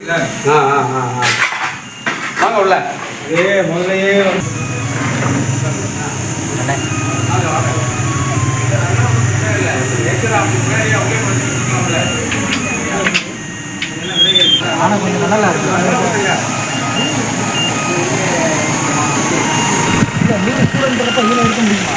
ஆ ஆ ஆ வாங்க உள்ள. ஏ முதலையே. ஆனால் கொஞ்சம் நல்லா இருக்கு. இல்லை நீங்கள் ஸ்டூடெண்ட்றப்ப இதில் இருக்க முடியுமா?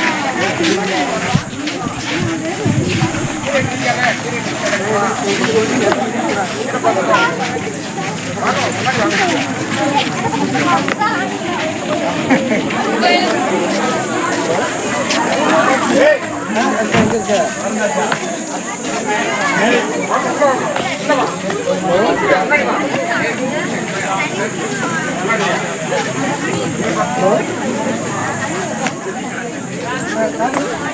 இது இருக்கு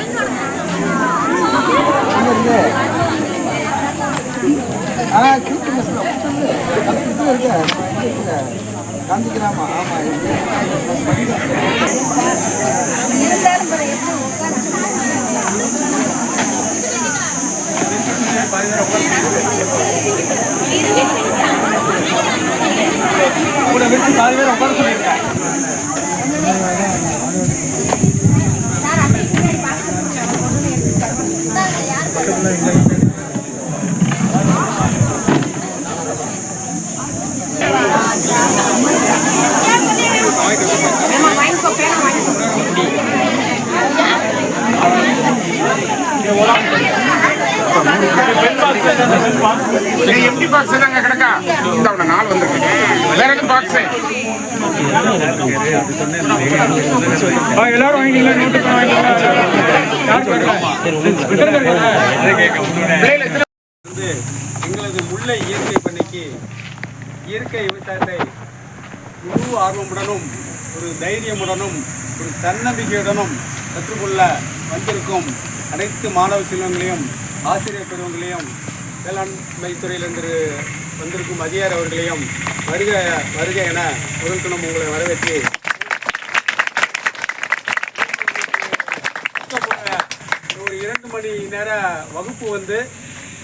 காந்திக்கிறாமா ஆமா கூட வச்சு பாதி பேர் உட்கார சொல்லியிருக்கேன் எம்டி பாக்ஸ் தாங்க கிடக்கா? இந்த அவன நாள் வந்திருக்கு. வேற எதுவும் பாக்ஸ் எல்லாரும் வாங்கிக்கலாம் நோட்டு வந்து எங்களது முல்லை இயற்கை பண்ணைக்கு இயற்கை விவசாயத்தை முழு ஆர்வமுடனும் ஒரு தைரியமுடனும் ஒரு தன்னம்பிக்கையுடனும் கற்றுக்கொள்ள வந்திருக்கும் அனைத்து மாணவ செல்வங்களையும் ஆசிரியர் பெருவங்களையும் வேளாண்மை துறையிலிருந்து வந்திருக்கும் அதிகாரி அவர்களையும் வருக வருக என முதல்கணம் உங்களை வரவேற்று. ஒரு இரண்டு மணி நேர வகுப்பு வந்து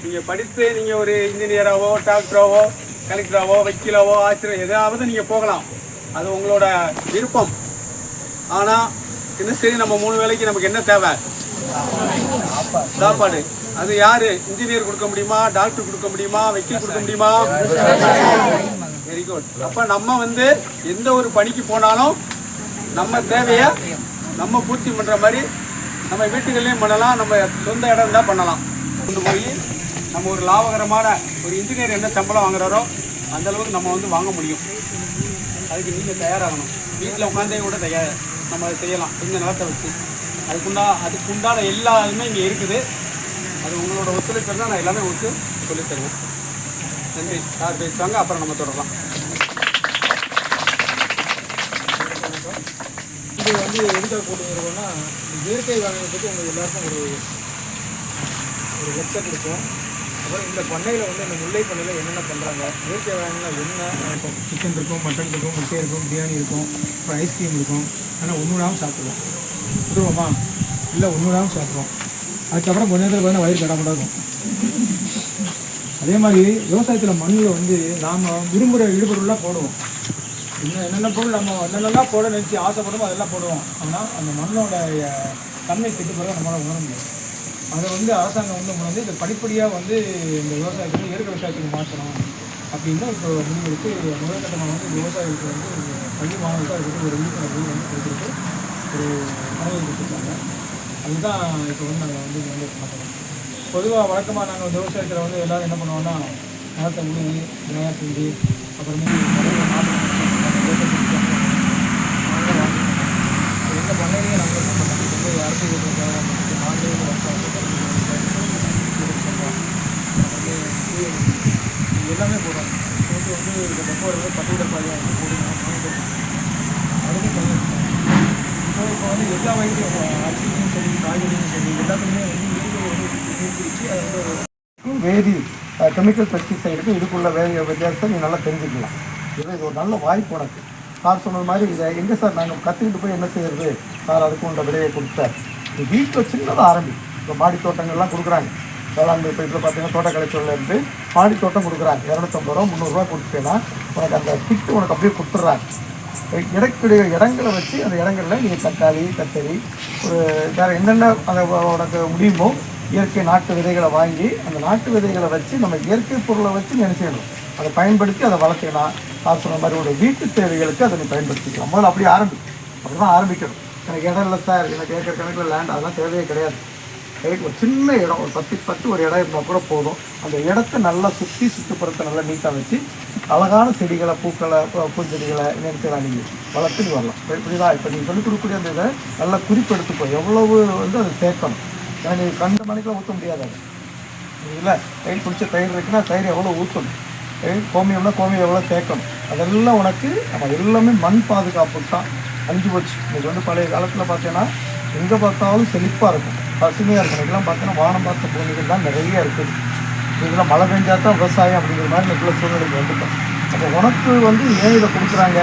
நீங்கள் படித்து நீங்கள் ஒரு இன்ஜினியராகவோ டாக்டராகவோ கலெக்டராகவோ வக்கீலாவோ ஆசிரியர் எதாவது நீங்கள் போகலாம். அது உங்களோட விருப்பம். ஆனால் தினசரி நம்ம மூணு வேளைக்கு நமக்கு என்ன தேவை? சாப்பாடு. அது யாரு? இன்ஜினியர் கொடுக்க முடியுமா? டாக்டர் கொடுக்க முடியுமா? வக்கீல் கொடுக்க முடியுமா? வெரி குட் அப்போ நம்ம வந்து எந்த ஒரு பணிக்கு போனாலும் நம்ம தேவையை நம்ம பூர்த்தி பண்ணுற மாதிரி நம்ம வீட்டுகள்லையும் பண்ணலாம். நம்ம சொந்த இடம் இருந்தால் பண்ணலாம். கொண்டு போய் நம்ம ஒரு லாபகரமான ஒரு இன்ஜினியர் என்ன சம்பளம் வாங்குறாரோ அந்த அளவுக்கு நம்ம வந்து வாங்க முடியும். அதுக்கு நீங்கள் தயாராகணும். வீட்டில் உட்காந்தே கூட தயார் நம்ம அதை செய்யலாம். இந்த நிலத்தை வச்சு. அதுக்குண்டா அதுக்கு உண்டான இங்கே இருக்குது. அது உங்களோட ஒத்துழைப்பு இருந்தால் நான் எல்லாமே உங்களுக்கு சொல்லித் தருவேன். நன்றி. சார் பேசுவாங்க. அப்புறம் நம்ம தொடரலாம். இது வந்து எதுக்காக போட்டு வருவோம்னா இயற்கை வேலையை பற்றி உங்களுக்கு எல்லாருக்கும் ஒரு ஒரு லெக்சர் கொடுப்போம். அப்புறம் இந்த பண்ணையில் வந்து இந்த முல்லை பண்ணையில் என்னென்ன பண்ணுறாங்க இயற்கை வாங்கினா என்ன இருக்கும்? சிக்கன் இருக்கும் மட்டன் இருக்கும் முட்டை இருக்கும் பிரியாணி இருக்கும் அப்புறம் ஐஸ்கிரீம் இருக்கும். ஆனால் ஒன்று விடாமல் சாப்பிடுவோம். விட்டுருவோமா இல்லை ஒன்று தான் சாப்பிட்றோம் அதுக்கப்புறம் கொஞ்ச நேரத்தில் பார்த்தா வயிறு கடாமடாக அதே மாதிரி விவசாயத்தில் மண்ணில் வந்து நாம் விரும்புகிற இடுபொருளாக போடுவோம். இன்னும் என்னென்ன பொருள் நம்ம என்னென்னலாம் போட நினச்சி ஆசைப்படுமோ அதெல்லாம் போடுவோம். ஆனால் அந்த மண்ணோட தன்மை கெட்டு நம்மளால் உணர முடியும் அதை வந்து அரசாங்கம் வந்து உணர்ந்து இந்த படிப்படியாக வந்து இந்த விவசாயத்தை இயற்கை விவசாயத்துக்கு மாற்றணும் அப்படின்னு இப்போ முடிவெடுத்து முதற்கட்டமாக வந்து விவசாயிகளுக்கு வந்து பள்ளி மாணவர்களுக்கு ஒரு விழிப்புணர்வு வந்து கொடுத்துருக்கு. ஒரு கனவு கொடுத்துருக்காங்க. அதுதான் இப்போ வந்து நாங்கள் வந்து இங்க வந்து பார்க்குறோம் பொதுவாக வழக்கமாக நாங்கள் விவசாயத்தில் வந்து எல்லோரும் என்ன பண்ணுவோம்னா நிலத்தை உழுவி விளையா செஞ்சு அப்புறமேட்டு நாட்டு எந்த பண்ணையிலையும் நம்ம என்ன பண்ணோம். இப்போ அரசு மாடு எல்லாமே போடுறோம் வந்து இந்த பக்கம் வந்து பத்து விட பாயா போடுங்க அதுவும் பண்ணி இப்போ இப்போ வந்து எல்லா வகையிலும் அரிசியும் சரி காய்கறியும் சரி எல்லாத்துக்குமே வந்து இயற்கை வந்து ஊக்குவிச்சு அதை வந்து வேதி கெமிக்கல் பெஸ்டிசைடுக்கு இதுக்குள்ள வே வித்தியாசத்தை நீ நல்லா தெரிஞ்சுக்கலாம். இது இது ஒரு நல்ல வாய்ப்பு உனக்கு. சார் சொன்னது மாதிரி இதை எங்கே சார் நாங்கள் கற்றுக்கிட்டு போய் என்ன செய்யறது? சார் அதுக்கு உண்ட விலையை கொடுத்தார் இது வீட்டில் சின்னதாக ஆரம்பி. இப்போ மாடி தோட்டங்கள்லாம் கொடுக்குறாங்க. வேளாண்மை இப்போ இதில் பார்த்தீங்கன்னா தோட்டக்கலைத்துறையில இருந்து மாடி தோட்டம் கொடுக்குறாங்க. இரநூத்தம்பது ரூபா முந்நூறுரூவா கொடுத்துட்டேன்னா உனக்கு அந்த கிட்டு உனக்கு அப்படியே கொடுத்துட்றாங்க. இடக்கூடிய இடங்களை வச்சு அந்த இடங்களில் நீங்கள் தக்காளி கத்தரி ஒரு வேறு என்னென்ன அதை உனக்கு முடியுமோ இயற்கை நாட்டு விதைகளை வாங்கி அந்த நாட்டு விதைகளை வச்சு நம்ம இயற்கை பொருளை வச்சு நினைச்சிடணும் அதை பயன்படுத்தி அதை வளர்த்துக்கலாம். நான் சொன்ன மாதிரி ஒரு வீட்டு தேவைகளுக்கு அதை நீ பயன்படுத்திக்கலாம். முதல்ல அப்படியே ஆரம்பி அப்படி தான் ஆரம்பிக்கணும். எனக்கு இடம் இல்லை சார் எனக்கு ஏக்கர் கணக்கில் லேண்ட் அதெல்லாம் தேவையே கிடையாது. எனக்கு ஒரு சின்ன இடம் ஒரு பத்து பத்து ஒரு இடம் இருந்தால் கூட போதும். அந்த இடத்த நல்லா சுற்றி சுற்றுப்புறத்தை நல்லா நீட்டாக வச்சு அழகான செடிகளை பூக்களை பூஞ்செடிகளை பூச்செடிகளை நீங்கள் வளர்த்துட்டு வரலாம். இப்ப இப்படிதான் இப்போ நீங்கள் சொல்லிக் கொடுக்கக்கூடிய அந்த இதை நல்லா குறிப்பெடுத்துப்போ எவ்வளவு வந்து அதை சேர்க்கணும். ஏன்னா நீங்கள் கண்ட மணிக்கெலாம் ஊற்ற முடியாது அது. இல்லை தயிர் பிடிச்ச தயிர் இருக்குன்னா தயிர் எவ்வளோ ஊற்றணும் தயிர் கோமியம்னா கோமியம் எவ்வளோ சேர்க்கணும்? அதெல்லாம் உனக்கு நம்ம எல்லாமே மண் பாதுகாப்பு தான். அஞ்சு போச்சு. இன்னைக்கு வந்து பழைய காலத்தில் பார்த்தீங்கன்னா எங்கே பார்த்தாலும் செழிப்பாக இருக்கும். பசுமையாக இருக்கும் இதெல்லாம் பார்த்தீங்கன்னா வானம் பார்த்த பூமிகள் தான் நிறைய இருக்குது. இதெல்லாம் மழை பெஞ்சா தான் விவசாயம் அப்படிங்கிற மாதிரி இன்னைக்குள்ள சூழ்நிலைக்கு வந்துட்டோம். அப்போ உனக்கு வந்து ஏன் இதை கொடுக்குறாங்க?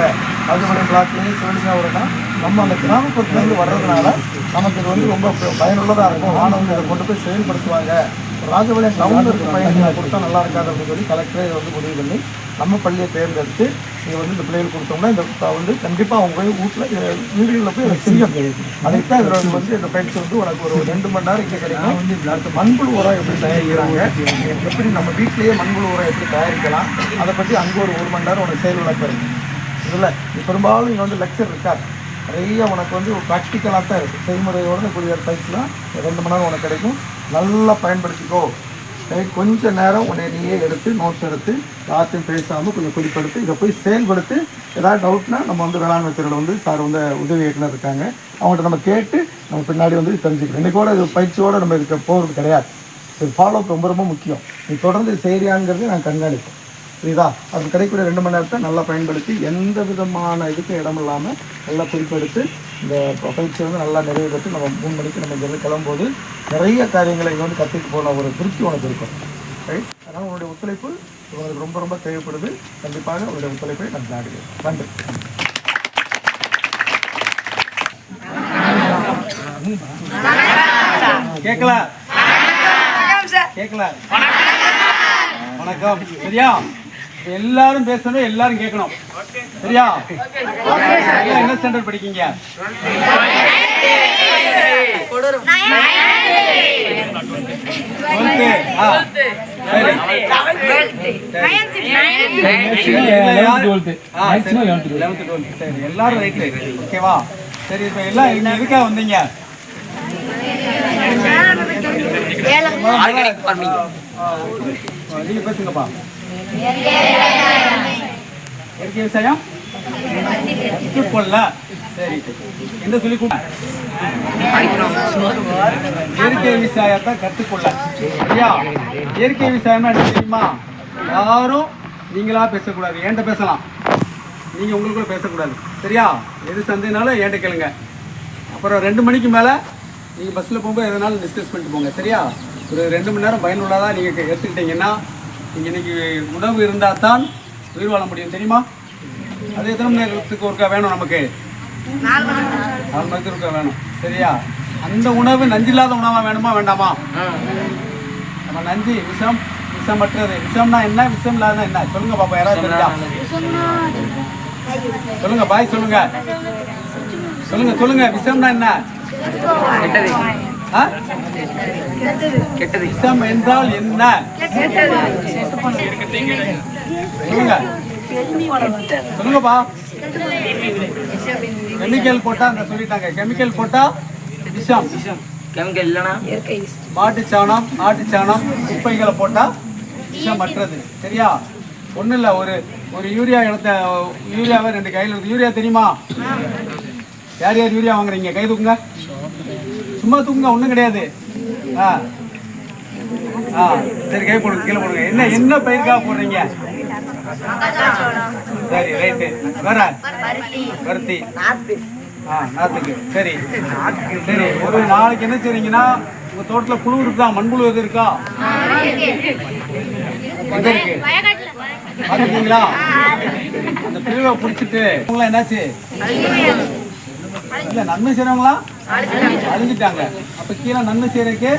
இல்லாட்டி சூழ்நிலை சிவலிங்காவரம்னா நம்ம அந்த கிராமப்புறத்துலேருந்து வர்றதுனால நமக்கு இது வந்து ரொம்ப பயனுள்ளதாக இருக்கும். மாணவர்கள் இதை கொண்டு போய் செயல்படுத்துவாங்க. ராஜபாளையம் டவுனில் இருக்க பையன்களை கொடுத்தா நல்லா இருக்காது அப்படின்னு சொல்லி கலெக்டரே வந்து முடிவு பண்ணி நம்ம பள்ளியை தேர்ந்தெடுத்து நீங்கள் வந்து இந்த பிள்ளைகள் கொடுத்தோம்னா இந்த வந்து கண்டிப்பாக அவங்க போய் வீட்டில் வீடுகளில் போய் அதை செய்யணும். அதைத்தான் இதில் வந்து இந்த பயிற்சி வந்து உனக்கு ஒரு ரெண்டு மணி நேரம் இங்கே கிடைக்கும். அடுத்த மண்புழு உரம் எப்படி தயாரிக்கிறாங்க? எப்படி நம்ம வீட்டிலேயே மண்புழு உரம் எப்படி தயாரிக்கலாம்? அதை பற்றி அங்கே ஒரு ஒரு மணி நேரம் உனக்கு செயல் விளக்கம் இருக்குது இதில் பெரும்பாலும் இங்கே வந்து லெக்சர் இருக்காது நிறைய உனக்கு வந்து ப்ராக்டிக்கலாக தான் இருக்குது செய்முறையோட கூடிய பயிற்சிலாம் ரெண்டு மணி நேரம் உனக்கு கிடைக்கும். நல்லா பயன்படுத்திக்கோ. கொஞ்சம் நேரம் உன்னை நீயே எடுத்து நோட்ஸ் எடுத்து யார்த்தையும் பேசாமல் கொஞ்சம் குறிப்பெடுத்து இதை போய் செயல்படுத்தி ஏதாவது டவுட்னா நம்ம வந்து வேளாண்மை துறையில் வந்து சார் வந்து உதவி இயக்குனர் இருக்காங்க. அவங்கள்ட்ட நம்ம கேட்டு நம்ம பின்னாடி வந்து தெரிஞ்சுக்கணும். இன்றைக்கோட இது பயிற்சியோடு நம்ம இதுக்கு போகிறது கிடையாது. இது ஃபாலோ ரொம்ப ரொம்ப முக்கியம். நீ தொடர்ந்து செய்கிறியாங்கிறது நான் கண்காணிப்பேன். புரியுதா? அது கிடைக்கக்கூடிய ரெண்டு மணி நேரத்தை நல்லா பயன்படுத்தி எந்த விதமான இதுக்கும் இடம் இல்லாமல் நல்லா குறிப்பெடுத்து இந்த ப- பயிற்சியை வந்து நல்லா நிறைவு பெற்று நம்ம மூணு மணிக்கு நம்ம இங்கே கிளம்பும்போது நிறைய காரியங்களை இங்கே வந்து கற்றுட்டு போன ஒரு திருப்தி உனக்கு இருக்கும். ரைட் அதனால் உங்களுடைய ஒத்துழைப்பு உங்களுக்கு ரொம்ப ரொம்ப தேவைப்படுது. கண்டிப்பாக உங்களுடைய ஒத்துழைப்பை நான் நாடுகிறேன் நன்றி. கேட்கல கேட்கல வணக்கம். சரியா? எல்லாரும் பேசணும் எல்லாரும் கேட்கணும். சரியா? என்ன ஸ்டாண்டர்ட் படிக்கீங்க எல்லாரும் ரைட்டு ஓகேவா சரி இப்போ எல்லாம் எதுக்காக வந்தீங்க? நீங்க பேசுங்கப்பா. இயற்கை விவசாயம்? கற்றுக்கொள்ள சரி. எந்த சொல்லி கொடு இயற்கை விவசாயத்தை கற்றுக்கொள்ள. சரியா இயற்கை விவசாயம்னா என்ன தெரியுமா? யாரும் நீங்களா பேசக்கூடாது. என்கிட்ட பேசலாம். நீங்கள் உங்களுக்குள்ள பேசக்கூடாது. சரியா? எது சந்தைனாலும் என்கிட்ட கேளுங்க. அப்புறம் ரெண்டு மணிக்கு மேலே நீங்கள் பஸ்ஸில் போகும்போது எதனாலும் டிஸ்கஸ் பண்ணிட்டு போங்க. சரியா? ஒரு ரெண்டு மணி நேரம் பயனுள்ளதாக நீங்கள் எடுத்துக்கிட்டீங்கன்னா இன்னைக்கு உணவு இருந்தால் தான் உயிர் வாழ முடியும் தெரியுமா? அது எத்தனை நேரத்துக்கு ஒருக்கா வேணும் நமக்கு. நாலு மணி நேரத்துக்கு ஒருக்கா வேணும். சரியா? அந்த உணவு நஞ்சில்லாத உணவாக வேணுமா வேண்டாமா? நம்ம நஞ்சு விஷம் விஷமற்றது. விஷம்னா என்ன? விஷம் இல்லாத என்ன? சொல்லுங்க பாப்பா யாராவது தெரிஞ்சா. சொல்லுங்க பாய் சொல்லுங்க. சொல்லுங்க சொல்லுங்க. விஷம்னா என்ன? ஆ? விஷம் என்றால் என்ன? சொல்லுங்க. சொல்லுங்கப்பா. கெமிக்கல் போட்டா அங்க சொல்லிட்டாங்க. கெமிக்கல் போட்டா விஷம். கெமிக்கல் இல்லைன்னா? மாட்டு சாணம் ஆட்டு சாணம் குப்பைகளை போட்டா விஷமற்றது. சரியா? ஒன்றும் இல்லை. ஒரு ஒரு யூரியா இடத்த யூரியாவை ரெண்டு கையில் இருக்கு. யூரியா தெரியுமா? யார் யார் யூரியா வாங்குறீங்க? கை தூக்குங்க. சும்மா தூக்குங்க ஒன்றும் கிடையாது. ஆ. ஆ சரி கை போடுங்க கீழே போடுங்க. என்ன என்ன பயிருக்காக போடுறீங்க? சரி ரைட்டு. வேற? பருத்தி. ஆ நாற்றுக்கு சரி. சரி ஒரு நாளைக்கு என்ன செய்றீங்கன்னா உங்கள் தோட்டத்தில் புழு இருக்கா மண்புழு எது இருக்கா? எங்க இருக்கு? பாத்துருக்கீங்களா அந்த புழுவை பிடிச்சிட்டு உங்களை என்னாச்சு? இல்ல நன்மை செய்றவங்களா? அழிஞ்சிட்டாங்க. அப்ப கீழே நன்மை செய்யறதுக்கு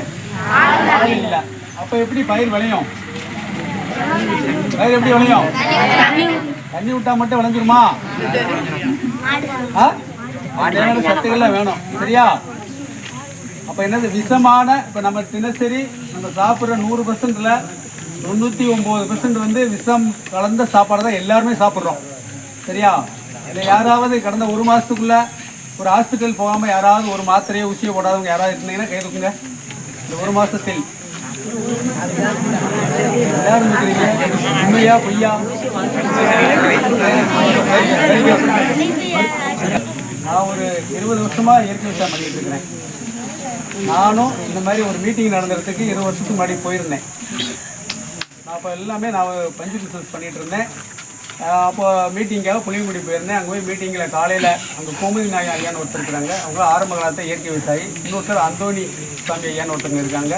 ஆள் இல்ல. அப்ப எப்படி பயிர் விளையும்? பயிர் எப்படி விளையும்? தண்ணி விட்டா மட்டும் விளைஞ்சிருமா? ஆ? சத்துக்கள்லாம் வேணும். சரியா? அப்ப என்னது? விஷமான இப்ப நம்ம தினசரி நம்ம சாப்பிடுற நூறு பர்சன்ட்ல தொண்ணூத்தி ஒன்பது பர்சன்ட் வந்து விஷம் கலந்த சாப்பாடு தான் எல்லாருமே சாப்பிடுறோம். சரியா? இல்லை யாராவது கடந்த ஒரு மாசத்துக்குள்ள ஒரு ஹாஸ்பிட்டல் போகாமல் யாராவது ஒரு மாத்திரையோ ஊசியோ போடாதவங்க யாராவது இருந்தீங்கன்னா கை தூக்குங்க. இந்த ஒரு மாதத்தில் எல்லாரும் உண்மையா பொய்யா? நான் ஒரு இருபது வருஷமாக இயற்கை விவசாயம் பண்ணிட்டு இருக்கிறேன். நானும் இந்த மாதிரி ஒரு மீட்டிங் நடந்துறதுக்கு இருபது வருஷத்துக்கு முன்னாடி போயிருந்தேன். நான் அப்போ எல்லாமே நான் பஞ்சு பிஸ்னஸ் பண்ணிட்டு இருந்தேன். அப்போ மீட்டிங்காக புளியங்குடி போயிருந்தேன். அங்கே போய் மீட்டிங்கில் காலையில் அங்கே கோமதி நாய் ஐயான்னு ஒருத்தர் இருக்கிறாங்க அவங்க ஆரம்ப காலத்தை இயற்கை விவசாயி. இன்னொருத்தர் அந்தோணி சாமி ஐயான்னு ஒருத்தங்க இருக்காங்க.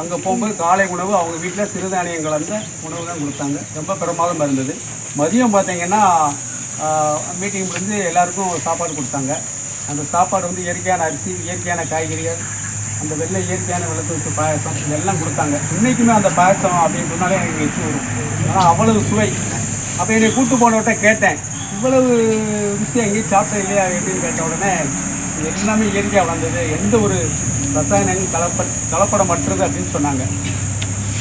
அங்கே போகும்போது காலை உணவு அவங்க வீட்டில் சிறுதானியம் கலந்த உணவு தான் கொடுத்தாங்க. ரொம்ப பிரமாதமாக இருந்தது. மதியம் பார்த்தீங்கன்னா மீட்டிங் முடிஞ்சு எல்லாருக்கும் சாப்பாடு கொடுத்தாங்க. அந்த சாப்பாடு வந்து இயற்கையான அரிசி இயற்கையான காய்கறிகள் அந்த வெள்ளை இயற்கையான வெள்ளத்தை விட்டு பாயசம் இதெல்லாம் கொடுத்தாங்க. இன்றைக்குமே அந்த பாயசம் அப்படின்னு சொன்னாலே எனக்கு வச்சு வரும். ஆனால் அவ்வளவு சுவை. அப்போ என்னை கூட்டு போனவர்கிட்ட கேட்டேன் இவ்வளவு ருசியாக எங்கேயும் சாப்பிட்டேன் இல்லையா? அப்படின்னு கேட்ட உடனே எல்லாமே இயற்கையாக வளர்ந்தது எந்த ஒரு ரசாயனங்களும் கலப்ப கலப்படமற்றது அப்படின்னு சொன்னாங்க.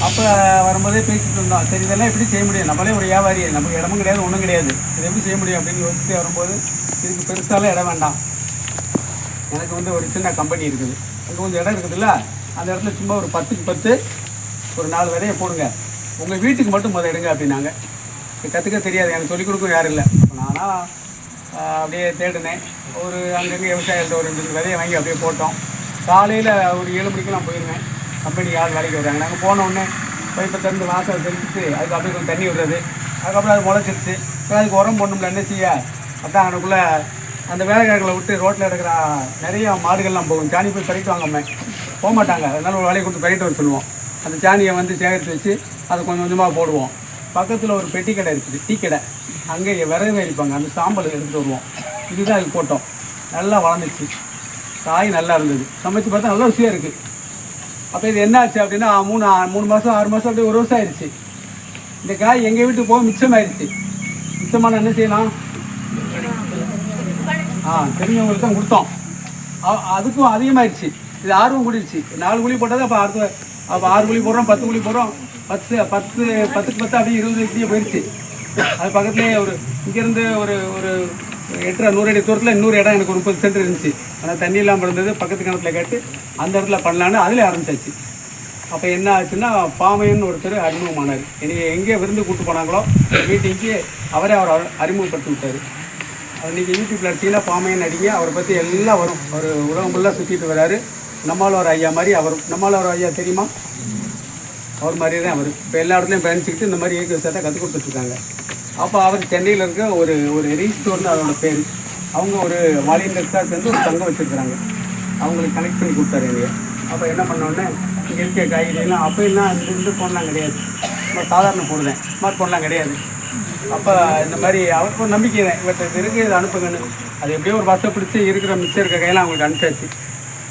அப்போ வரும்போதே பேசிட்டு இருந்தோம் சரி இதெல்லாம் எப்படி செய்ய முடியும்? நம்மளே ஒரு வியாபாரி நமக்கு இடமும் கிடையாது ஒன்றும் கிடையாது. இது எப்படி செய்ய முடியும்? அப்படின்னு யோசிச்சு வரும்போது இதுக்கு பெருசாலாம் இடம் வேண்டாம். எனக்கு வந்து ஒரு சின்ன கம்பெனி இருக்குது. அங்கே கொஞ்சம் இடம் இருக்குதுல்ல அந்த இடத்துல சும்மா ஒரு பத்துக்கு பத்து ஒரு நாலு விதையை போடுங்க. உங்கள் வீட்டுக்கு மட்டும் முதல் எடுங்க அப்படின்னாங்க. கற்றுக்க தெரியாது. எனக்கு சொல்லிக் கொடுக்க யாரும் இல்லை. இப்போ நானாக அப்படியே தேடினேன். ஒரு அங்கங்கே விவசாயிகள்ட்ட ஒரு ரெண்டு விதையை வாங்கி அப்படியே போட்டோம். காலையில் ஒரு ஏழு மணிக்கெல்லாம் போயிருந்தேன். கம்பெனி யார் வேலைக்கு வர்றாங்க நாங்கள் போன உடனே பைப்பை திறந்து வாசல் தெரிஞ்சிட்டு அதுக்கு அப்படியே கொஞ்சம் தண்ணி விடுறது. அதுக்கப்புறம் அது முளைச்சிருச்சு. இப்போ அதுக்கு உரம் போடணும்ல என்ன செய்ய? அதான் அதுக்குள்ளே அந்த வேலைக்காரர்களை விட்டு ரோட்டில் இருக்கிற நிறைய மாடுகள்லாம் போகும். சாணி போய் பறிட்டு வாங்காம போக மாட்டாங்க அதனால ஒரு வேலையை கொடுத்து பறிட்டு வர சொல்லுவோம். அந்த சாணியை வந்து சேகரித்து வச்சு அதை கொஞ்சம் கொஞ்சமாக போடுவோம். பக்கத்தில் ஒரு பெட்டி கடை இருக்குது டீ கடை. அங்கே விறகு எரிப்பாங்க அந்த சாம்பல் எடுத்துகிட்டு வருவோம். இதுதான் அதுக்கு போட்டோம் நல்லா வளர்ந்துச்சு. காய் நல்லா இருந்தது. சமைச்சு பார்த்தா நல்லா ருசியாக இருக்குது அப்போ இது என்ன ஆச்சு அப்படின்னா மூணு மூணு மாதம் ஆறு மாதம் அப்படியே ஒரு வருஷம் ஆயிடுச்சு. இந்த காய் எங்கள் வீட்டுக்கு போக மிச்சமாயிருச்சு. மிச்சமான என்ன செய்யலாம்? ஆ தெரிஞ்சவங்களுக்கு தான் கொடுத்தோம். அதுக்கும் அதிகமாயிருச்சு. இது ஆர்வம் கூடிடுச்சு நாலு குழி போட்டது அப்போ அடுத்த அப்போ ஆறு குழி போடுறோம் பத்து குழி போடுறோம். பத்து பத்து பத்துக்கு பத்து அப்படியே இருபது இப்படியே போயிடுச்சு அது பக்கத்துலேயே ஒரு இங்கேருந்து ஒரு ஒரு எட்டரை நூறு அடி தூரத்தில் இன்னொரு இடம் எனக்கு ஒரு முப்பது சென்ட் இருந்துச்சு. ஆனால் தண்ணி இல்லாமல் இருந்தது பக்கத்து கிணத்துல கேட்டு அந்த இடத்துல பண்ணலான்னு அதில் ஆரம்பிச்சாச்சு. அப்போ என்ன ஆச்சுன்னா பாமையன் ஒருத்தர் அறிமுகமானார். என்னை எங்கே விருந்து கூட்டு போனாங்களோ மீட்டிங்க்கு அவரே அவர் அறிமுகப்படுத்தி விட்டார். அவர் நீங்கள் யூடியூப்பில் அடிச்சிங்கன்னா பாமையன் அடிங்க அவரை பற்றி எல்லாம் வரும். அவர் உலகம் ஃபுல்லாக சுற்றிட்டு வராரு. நம்மளோட ஐயா மாதிரி அவர் நம்மளோட ஐயா தெரியுமா? அவர் மாதிரியே தான் அவர். இப்போ எல்லா இடத்துலையும் பயணிச்சுக்கிட்டு இந்த மாதிரி இயக்க விவசாயத்தை கற்றுக் கொடுத்துட்ருக்காங்க. அப்போ அவர் சென்னையில் இருக்க ஒரு ஒரு ரீஸ்டோர்னு அதோட பேர். அவங்க ஒரு வாலியண்டர்ஸாக வந்து ஒரு தங்கம் வச்சுருக்குறாங்க. அவங்களுக்கு கனெக்ட் பண்ணி கொடுத்தாரு எங்க அப்போ என்ன பண்ணோடனே இங்கே இருக்க காய்கறிலாம் அப்போ எல்லாம் இந்த இந்த ஃபோன்லாம் கிடையாது. நம்ம சாதாரண ஃபோன் தான். ஸ்மார்ட் ஃபோன்லாம் கிடையாது. அப்போ இந்த மாதிரி அவருக்கு ஒரு நம்பிக்கை தான். இவர்கிட்ட இருக்கு இதை அனுப்புங்கன்னு. அது எப்படியோ ஒரு பஸ்ஸை பிடிச்சி இருக்கிற மிச்சம் இருக்க கையெல்லாம் அவங்களுக்கு அனுப்பிச்சாச்சு.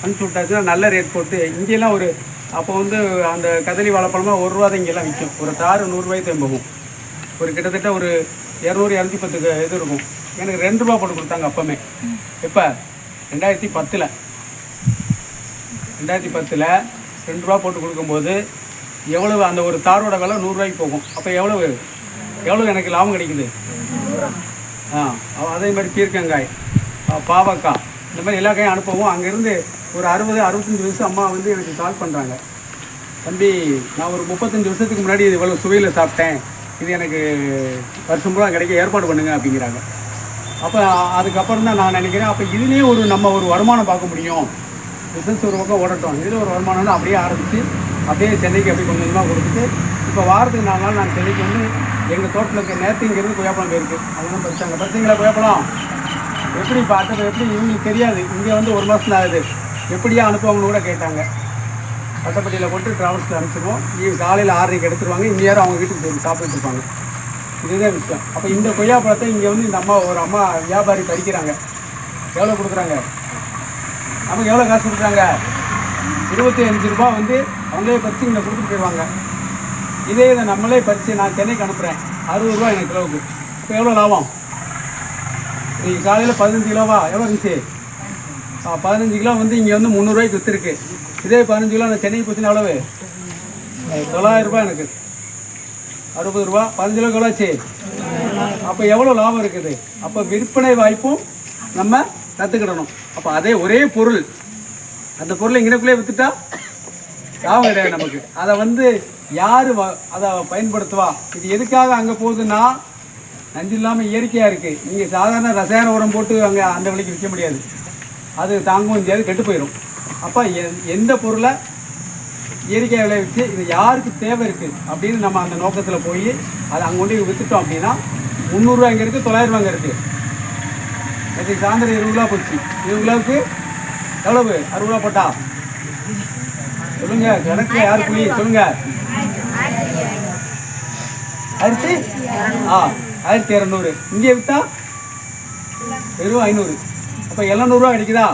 அனுப்பிச்சி விட்டாச்சுன்னா நல்ல ரேட் போட்டு இங்கெல்லாம் ஒரு அப்போ வந்து அந்த கதலி வாழைப்பழமாக ஒரு ரூபா தான் இங்கெல்லாம் விற்கும். ஒரு தாறு நூறுரூவாய்க்கு போகும். ஒரு கிட்டத்தட்ட ஒரு இரநூறு இரநூத்தி பத்து இது இருக்கும். எனக்கு ரெண்டு ரூபா போட்டு கொடுத்தாங்க அப்போமே எப்போ? ரெண்டாயிரத்தி பத்தில். ரெண்டாயிரத்தி பத்தில் ரெண்டு ரூபா போட்டு கொடுக்கும்போது எவ்வளவு அந்த ஒரு தாரோட விலை நூறுரூவாய்க்கு போகும். அப்போ எவ்வளவு? எவ்வளவு எனக்கு லாபம் கிடைக்குது? ஆ அதே மாதிரி பீர்க்கங்காய் பாவக்காய் இந்த மாதிரி எல்லா காயும் அனுப்பவும் அங்கேருந்து ஒரு அறுபது அறுபத்தஞ்சி வயசு அம்மா வந்து எனக்கு கால் பண்ணுறாங்க தம்பி நான் ஒரு முப்பத்தஞ்சு வருஷத்துக்கு முன்னாடி இது இவ்வளோ சுவையில் சாப்பிட்டேன். இது எனக்கு வருஷம் பூரா கிடைக்க ஏற்பாடு பண்ணுங்க அப்படிங்கிறாங்க. அப்போ அதுக்கப்புறம் தான் நான் நினைக்கிறேன் அப்போ இதுலேயே ஒரு நம்ம ஒரு வருமானம் பார்க்க முடியும். பிஸ்னஸ் ஒரு பக்கம் ஓடட்டும். இதில் ஒரு வருமானம்னு அப்படியே ஆரம்பித்து அப்படியே சென்னைக்கு அப்படி கொஞ்சம் கொஞ்சமாக கொடுத்துட்டு இப்போ வாரத்துக்கு நாலு நாள் நான் சென்னைக்கு வந்து எங்கள் தோட்டத்தில் இருக்க நேற்று கொய்யாப்பழம் போயிருக்கு அதெல்லாம் பறிச்சாங்க பறிச்சிங்களா கொய்யாப்பழம்? எப்படி பார்த்தது எப்படி இவங்களுக்கு தெரியாது. இங்கே வந்து ஒரு மாதம் தான் ஆகுது. எப்படியா அனுப்புவாங்கன்னு கூட கேட்டாங்க. பட்டப்பட்டியில் போட்டு ட்ராவல்ஸில் அனுப்பிச்சிடுவோம் ஈ காலையில் ஆறரைக்கு எடுத்துருவாங்க. இன்னையாரும் அவங்க வீட்டுக்கு போய் சாப்பிட்டு இருப்பாங்க. இதுதான் விஷயம். அப்போ இந்த கொய்யாப்பழத்தை இங்கே வந்து இந்த அம்மா ஒரு அம்மா வியாபாரி பறிக்கிறாங்க. எவ்வளோ கொடுக்குறாங்க? நமக்கு எவ்வளோ காசு கொடுக்குறாங்க? இருபத்தி அஞ்சு ரூபா வந்து அவங்களே பறித்து இங்கே கொடுத்துட்டு போயிடுவாங்க. இதே இதை நம்மளே பறித்து நான் சென்னைக்கு அனுப்புகிறேன் அறுபது ரூபா எனக்கு கிலோவுக்கு. இப்போ எவ்வளோ லாபம்? நீங்கள் காலையில் பதினஞ்சு கிலோவா? எவ்வளோ இருந்துச்சு? பதினஞ்சு கிலோ வந்து இங்கே வந்து முந்நூறுரூவாய்க்கு விற்றுருக்கு இதே பதினஞ்சு கிலோ நான் சென்னைக்கு போச்சுன்னா அளவு தொள்ளாயிரம் ரூபாய் எனக்கு. அறுபது ரூபா. பதினஞ்சு கிலோ எவ்வளோ அப்போ எவ்வளோ லாபம் இருக்குது? அப்போ விற்பனை வாய்ப்பும் நம்ம கற்றுக்கிடணும் அப்போ அதே ஒரே பொருள். அந்த பொருளை இங்கனக்குள்ளே விற்றுட்டா லாபம் கிடையாது நமக்கு. அதை வந்து யார் அதை பயன்படுத்துவா? இது எதுக்காக அங்கே போகுதுன்னா நஞ்சு இல்லாமல் இயற்கையாக இருக்குது நீங்கள் சாதாரண ரசாயன உரம் போட்டு அங்கே அந்த விலைக்கு விற்க முடியாது. அது தாங்கவும் முடியாது கெட்டு போயிடும் அப்போ எந்த பொருளை இயற்கை விளைவிச்சு இது யாருக்கு தேவை இருக்குது அப்படின்னு நம்ம அந்த நோக்கத்தில் போய் அதை அங்கே கொண்டு விற்றுட்டோம் அப்படின்னா முந்நூறுரூவா இங்கே இருக்குது தொள்ளாயிரம் இங்கே இருக்குது நேற்று சாயந்தரம் இருபது ரூபா போச்சு. இருபது கிலோவுக்கு எவ்வளவு? அறுபது ரூபா போட்டா? சொல்லுங்க கணக்கு யார் புள்ளி? சொல்லுங்க. ஆயிரத்தி ஆ ஆயிரத்தி இரநூறு. இங்கே விற்றா வெறும் ஐநூறு. அப்போ எழுநூறுவா கிடைக்குதா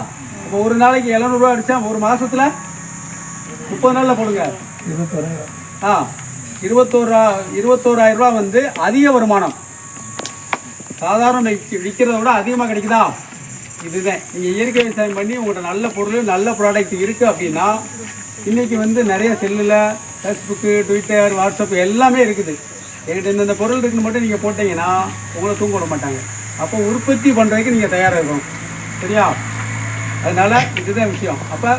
அப்போ ஒரு நாளைக்கு எழுநூறுவா அடித்தா ஒரு மாசத்துல முப்பது நாளில் போடுங்க ஆ இருபத்தோரா இருபத்தோராயிரம் ரூபா வந்து அதிக வருமானம். சாதாரண விற்கிறத விட அதிகமாக கிடைக்குதா? இதுதான். நீங்கள் இயற்கை விவசாயம் பண்ணி உங்கள்கிட்ட நல்ல பொருள் நல்ல ப்ராடக்ட் இருக்குது அப்படின்னா இன்றைக்கி வந்து நிறைய செல்லில் ஃபேஸ்புக்கு ட்விட்டர் வாட்ஸ்அப் எல்லாமே இருக்குது. என்கிட்ட இந்தந்த பொருள் இருக்குன்னு மட்டும் நீங்கள் போட்டீங்கன்னா உங்களை தூங்க விட மாட்டாங்க. அப்போ உற்பத்தி பண்ணுறதுக்கு நீங்கள் தயாராக இருக்கணும். சரியா? அதனால இதுதான் விஷயம். அப்போ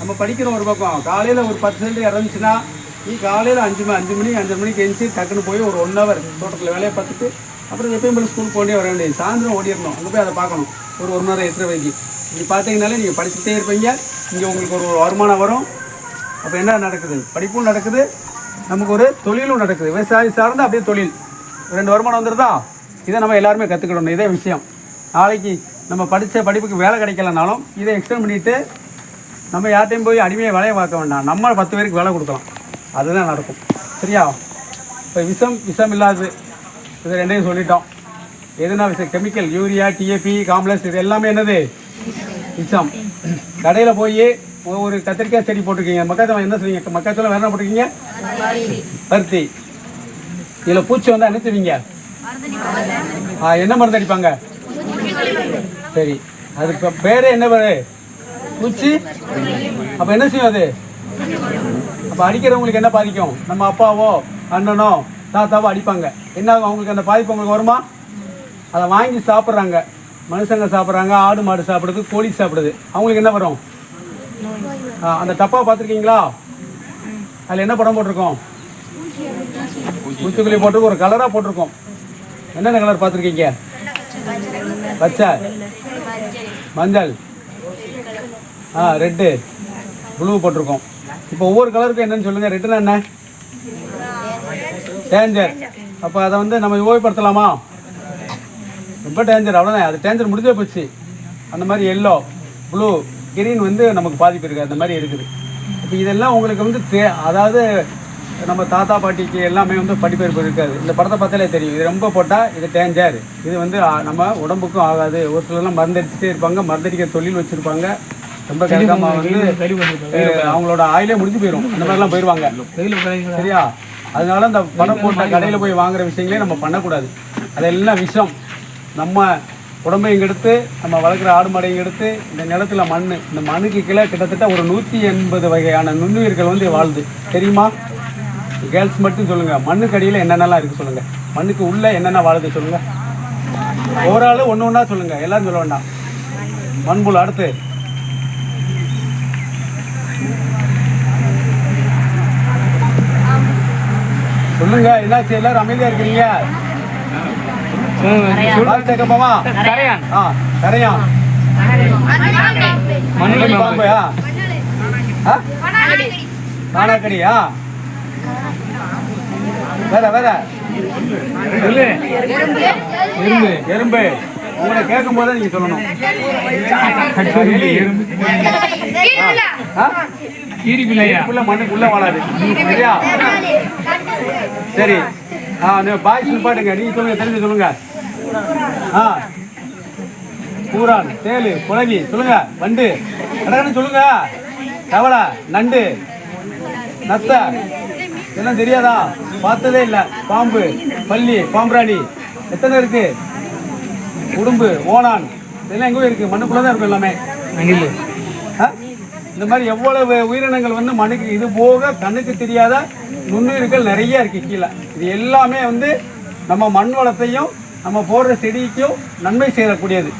நம்ம படிக்கிற ஒரு பக்கம் காலையில் ஒரு பத்து சென்ட் இறந்துச்சுன்னா நீ காலையில் அஞ்சு மணி அஞ்சு மணி அஞ்சு மணிக்கு எழுந்துச்சு டக்குன்னு போய் ஒரு ஒன் ஹவர் தோட்டத்தில் வேலையை பார்த்துட்டு அப்புறம் எப்பயும் போல ஸ்கூல் போண்டே வர வேண்டியது. சாயந்தரம் ஓடிடணும். அங்கே போய் அதை பார்க்கணும். ஒரு ஒரு நேரம் எத்தனை வரைக்கும். இப்படி பார்த்தீங்கனாலே நீங்கள் படிச்சுட்டே இருப்பீங்க. இங்கே உங்களுக்கு ஒரு வருமானம் வரும். அப்போ என்ன நடக்குது? படிப்பும் நடக்குது. நமக்கு ஒரு தொழிலும் நடக்குது. விவசாயம் சார்ந்த அப்படியே தொழில். ரெண்டு வருமானம் வந்துடுதா இதை நம்ம எல்லாருமே கற்றுக்கிடணும் இதே விஷயம். நாளைக்கு நம்ம படித்த படிப்புக்கு வேலை கிடைக்கலனாலும் இதை எக்ஸ்டெண்ட் பண்ணிவிட்டு நம்ம யார்ட்டையும் போய் அடிமையை வேலையை பார்க்க வேண்டாம். நம்ம பத்து பேருக்கு வேலை கொடுக்கலாம். அதுதான் நடக்கும். சரியா? இப்போ விஷம் விஷம் இல்லாதது. இது ரெண்டையும் சொல்லிட்டோம். எதுனா விஷம்? கெமிக்கல் யூரியா டிஏபி காம்ப்ளெக்ஸ் இது எல்லாமே என்னது? விஷம். கடையில் போய் ஒரு கத்திரிக்காய் செடி போட்டிருக்கீங்க. மக்காச்சோளம் என்ன செய்வீங்க? மக்காச்சோளம் வேற என்ன போட்டிருக்கீங்க? பருத்தி. இதில் பூச்சி வந்தால் என்ன செய்வீங்க? ஆ என்ன மருந்து அடிப்பாங்க? சரி. அதுக்கு பேர் என்ன பேரு பூச்சி? அப்போ என்ன செய்யும் அது? அப்போ அடிக்கிறவங்களுக்கு என்ன பாதிக்கும்? நம்ம அப்பாவோ அண்ணனோ தாத்தாவோ அடிப்பாங்க. என்ன ஆகும்? அவங்களுக்கு அந்த பாதிப்பு அவங்களுக்கு வருமா? அதை வாங்கி சாப்பிட்றாங்க. மனுஷங்க சாப்பிட்றாங்க ஆடு மாடு சாப்பிடுது கோழி சாப்பிடுது. அவங்களுக்கு என்ன வரும்? அந்த டப்பா பார்த்துருக்கீங்களா? அதில் என்ன படம் போட்டிருக்கோம்? பூச்சிக்கொல்லி போட்டு ஒரு கலராக போட்டிருக்கோம். என்னென்ன கலர் பார்த்துருக்கீங்க? பச்சை. மஞ்சள். ஆ ரெட்டு. ப்ளூ போட்டிருக்கோம். இப்போ ஒவ்வொரு கலருக்கும் என்னன்னு சொல்லுங்கள் ரெட்டுனா என்ன? டேஞ்சர். அப்போ அதை வந்து நம்ம உபயோகப்படுத்தலாமா? ரொம்ப டேஞ்சர் அவ்வளோதான் அது டேஞ்சர் முடிஞ்சே போச்சு. அந்த மாதிரி எல்லோ ப்ளூ கிரீன் வந்து நமக்கு பாதிப்பு இருக்குது. அந்த மாதிரி இருக்குது. இப்போ இதெல்லாம் உங்களுக்கு வந்து தே அதாவது நம்ம தாத்தா பாட்டிக்கு எல்லாமே வந்து படிப்பறிப்பு இருக்காது. இந்த படத்தை பார்த்தாலே தெரியும். இது ரொம்ப போட்டால் இது டேஞ்சர் இது வந்து நம்ம உடம்புக்கும் ஆகாது. ஒரு சிலர்லாம் மருந்தடிச்சுட்டே இருப்பாங்க. மருந்தடிக்கிற தொழில் வச்சுருப்பாங்க. ரொம்ப கேட்காம வந்து அவங்களோட ஆயிலே முடிஞ்சு போயிடும் அந்த மாதிரிலாம் போயிடுவாங்க சரியா? அதனால இந்த பணம் போட்ட கடையில் போய் வாங்குற விஷயங்களே நம்ம பண்ணக்கூடாது. அதெல்லாம் விஷம். நம்ம உடம்பையும் எடுத்து நம்ம வளர்க்குற ஆடு மாடையும் எடுத்து இந்த நிலத்துல மண் இந்த மண்ணுக்கு கீழே கிட்டத்தட்ட ஒரு நூற்றி எண்பது வகையான நுண்ணுயிர்கள் வந்து வாழுது தெரியுமா? கேர்ள்ஸ் மட்டும் சொல்லுங்க. மண்ணுக்கு அடியில் என்னென்னலாம் இருக்கு சொல்லுங்க. மண்ணுக்கு உள்ள என்னென்ன வாழுது சொல்லுங்க. ஒரு ஆள் ஒன்று ஒன்றா சொல்லுங்க. எல்லாரும் சொல்ல வேண்டாம். மண்புழு அடுத்து. சொல்லுங்க. என்னாச்சு? எல்லாரும் அமைதியா இருக்கிறீங்க? பாம்பையா? ஆ? காணாக்கடியா வேற வேற. எறும்பு எறும்பு. உங்களை கேட்கும் போதே நீங்க சொல்லணும். மண்ணுக்குள்ள வாழாது. சரியா? சரி. ஆ பாய்ஸ் நிப்பாட்டுங்க நீங்க சொல்லுங்க தெரிஞ்சு சொல்லுங்க. ஆ. பூரான் தேளு குழவி சொல்லுங்க. வண்டு. கடகன்னு சொல்லுங்க. தவளை நண்டு நத்த. இதெல்லாம் தெரியாதா? பார்த்ததே இல்லை. பாம்பு பல்லி பாம்பராணி. எத்தனை இருக்கு? உடும்பு ஓணான் இதெல்லாம் எங்கே இருக்கு. மண்ணுக்குள்ள தான் இருக்கும் எல்லாமே? இந்த மாதிரி எவ்வளவு உயிரினங்கள் வந்து மண்ணுக்கு இது போக கண்ணுக்கு தெரியாத நுண்ணுயிர்கள் நிறைய இருக்கு கீழே. இது எல்லாமே வந்து நம்ம மண் வளத்தையும் நம்ம போடுற செடிக்கும் நன்மை செய்யக்கூடியது.